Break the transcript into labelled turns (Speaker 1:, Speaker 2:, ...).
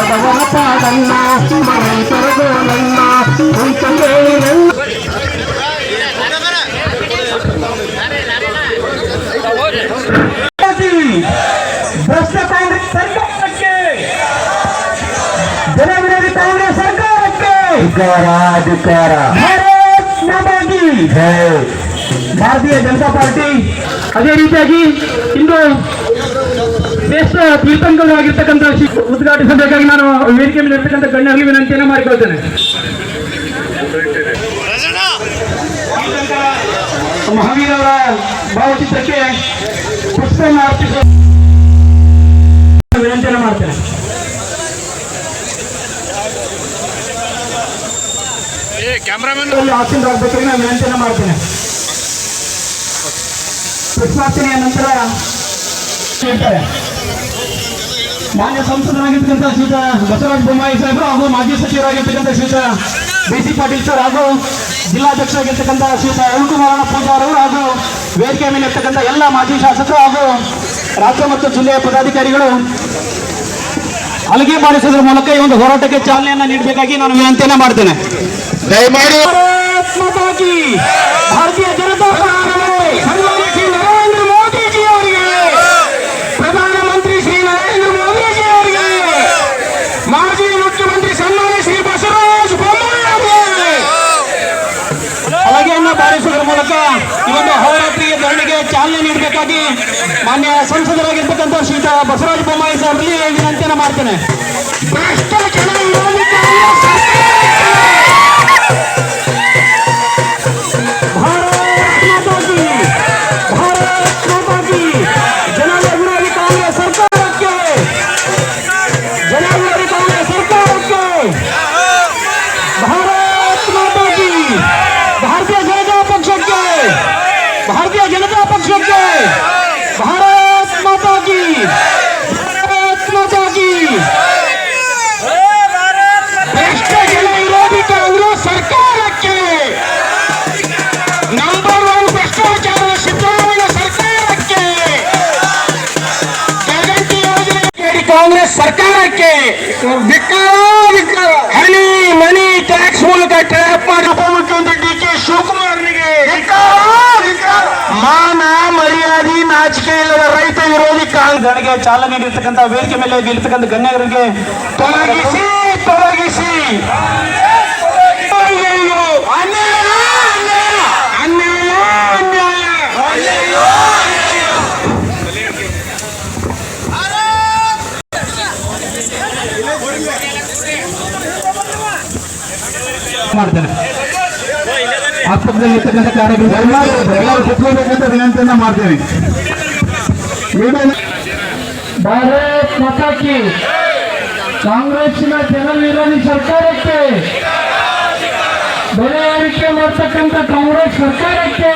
Speaker 1: ಬಡವರ ಪಾಡನ್ನ ರೈತರ ಗೋಳನ್ನ ಅಂತ ಕೇಳಿ ನನ್ನ ಭ್ರಷ್ಟ ಕಾಂಗ್ರೆಸ್ ಸರ್ಕಾರಕ್ಕೆ ಜನವಿರೋಧಿ ಕಾಂಗ್ರೆಸ್ ಸರ್ಕಾರಕ್ಕೆ
Speaker 2: ಅಧಿಕಾರ ಅಧಿಕಾರ
Speaker 1: ಭಾರತ್ ಮಾತಾಗಿ
Speaker 2: ಜೈ
Speaker 1: ಭಾರತೀಯ ಜನತಾ ಪಾರ್ಟಿ ಅದೇ ರೀತಿಯಾಗಿ ಇಂದು ಶ್ರೇಷ್ಠ ತೀರ್ಥಂಕರವಾಗಿರ್ತಕ್ಕಂಥ ಉದ್ಘಾಟಿಸಬೇಕಾಗಿ ನಾನು ವೇದಿಕೆ ಮೇಲೆ ಇರ್ತಕ್ಕಂಥ ಗಣ್ಯರಿಗೆ ವಿನಂತಿಯನ್ನು ಮಾಡಿಕೊಳ್ತೇನೆ. ಮಹಾವೀರವರ ಭಾವಚಿತ್ರಕ್ಕೆ ಪುಷ್ಪವನ್ನು ಅರ್ಪಿಸುವ ವಿನಂತಿಯನ್ನು ಮಾಡ್ತೇನೆ. ಇಲ್ಲಿ ಆಸೀನರಾಗಬೇಕಾಗಿ ನಾನು ವಿನಂತಿಯನ್ನು ಮಾಡ್ತೇನೆ. ಪುಷ್ಪಾರ್ಚನೆಯ ನಂತರ ಹೇಳ್ತಾರೆ ಮಾನ್ಯ ಸಂಸದರಾಗಿರ್ತಕ್ಕಂಥ ಶ್ರೀತ ಬಸವರಾಜ ಬೊಮ್ಮಾಯಿ ಸಾಹೇಬರು ಹಾಗೂ ಮಾಜಿ ಸಚಿವರಾಗಿರ್ತಕ್ಕಂಥ ಶ್ರೀತ ಬಿ ಸಿ ಪಾಟೀಲ್ ಸರ್ ಹಾಗೂ ಜಿಲ್ಲಾಧ್ಯಕ್ಷರಾಗಿರ್ತಕ್ಕಂಥ ಶ್ರೀತ ಅರುಣಕುಮಾರಣ್ಣ ಪೂಜಾರ್ ಅವರು ಹಾಗೂ ವೇದಿಕೆ ಮೇಲೆ ಇರ್ತಕ್ಕಂಥ ಎಲ್ಲ ಮಾಜಿ ಶಾಸಕರು ಹಾಗೂ ರಾಜ್ಯ ಮತ್ತು ಜಿಲ್ಲೆಯ ಪದಾಧಿಕಾರಿಗಳು ಹಲಗೆ ಮಾಡಿಸೋದ್ರ ಮೂಲಕ ಈ ಒಂದು ಹೋರಾಟಕ್ಕೆ ಚಾಲನೆಯನ್ನ ನೀಡಬೇಕಾಗಿ ನಾನು ವಿನಂತಿಯನ್ನ ಮಾಡ್ತೇನೆ.
Speaker 2: ದಯಮಾಡಿ
Speaker 1: ಭಾರತೀಯ ಜನತಾ ಈ ಒಂದು ಧರಣಿಗೆ ಚಾಲನೆ ನೀಡಬೇಕಾಗಿ ಮಾನ್ಯ ಸಂಸದರಾಗಿರ್ತಕ್ಕಂಥ ಶ್ರೀತ ಬಸವರಾಜ ಬೊಮ್ಮಾಯಿ ಸಾಹೇಬರಲ್ಲಿ ವಿನಂತಿಯನ್ನು ಮಾಡ್ತೇನೆ. ಕಾಂಗ್ರೆಸ್ ಸರ್ಕಾರಕ್ಕೆ ಹನಿ ಮನಿ ಟ್ಯಾಕ್ಸ್ ಮೂಲಕ ಟ್ರ್ಯಾಪ್ ಮಾಡಿ. ಉಪಮುಖ್ಯಮಂತ್ರಿ ಡಿ ಕೆ ಶಿವಕುಮಾರ್ನಿಗೆ ಮಾನ, ಮರ್ಯಾದೆ, ನಾಚಿಕೆ ಇಲ್ಲದ ರೈತ ವಿರೋಧಿ ಕಾಂಗ್ರೆಸ್ಗೆ ಚಾಲನೆ ನೀಡಿರ್ತಕ್ಕಂಥ ವೇದಿಕೆ ಮೇಲೆ ಬೀಳ್ತಕ್ಕಂಥ ಗಣ್ಯರಿಗೆ ತೊಲಗಿಸಿ ತೊಲಗಿಸಿ. ಮಾಡ್ತೇನೆ ಆಸ್ಪತ್ರೆಯಲ್ಲಿ ಇರ್ತಕ್ಕಂಥ ಕಾರ್ಯಕ್ರಮ
Speaker 2: ದಯಮಾಡಿ ಎಲ್ಲರೂ ಕುತ್ಕೋಬೇಕಂತ ವಿನಂತಿಯನ್ನ ಮಾಡ್ತೇನೆ
Speaker 1: ಭಾರತ್ ಮಾತಾ ಕಿ ಕಾಂಗ್ರೆಸ್ಸಿನ ಜನ ವಿರೋಧಿ ಸರ್ಕಾರಕ್ಕೆ ಬೆಲೆ ಏರಿಕೆ ಮಾಡ್ತಕ್ಕಂಥ ಕಾಂಗ್ರೆಸ್ ಸರ್ಕಾರಕ್ಕೆ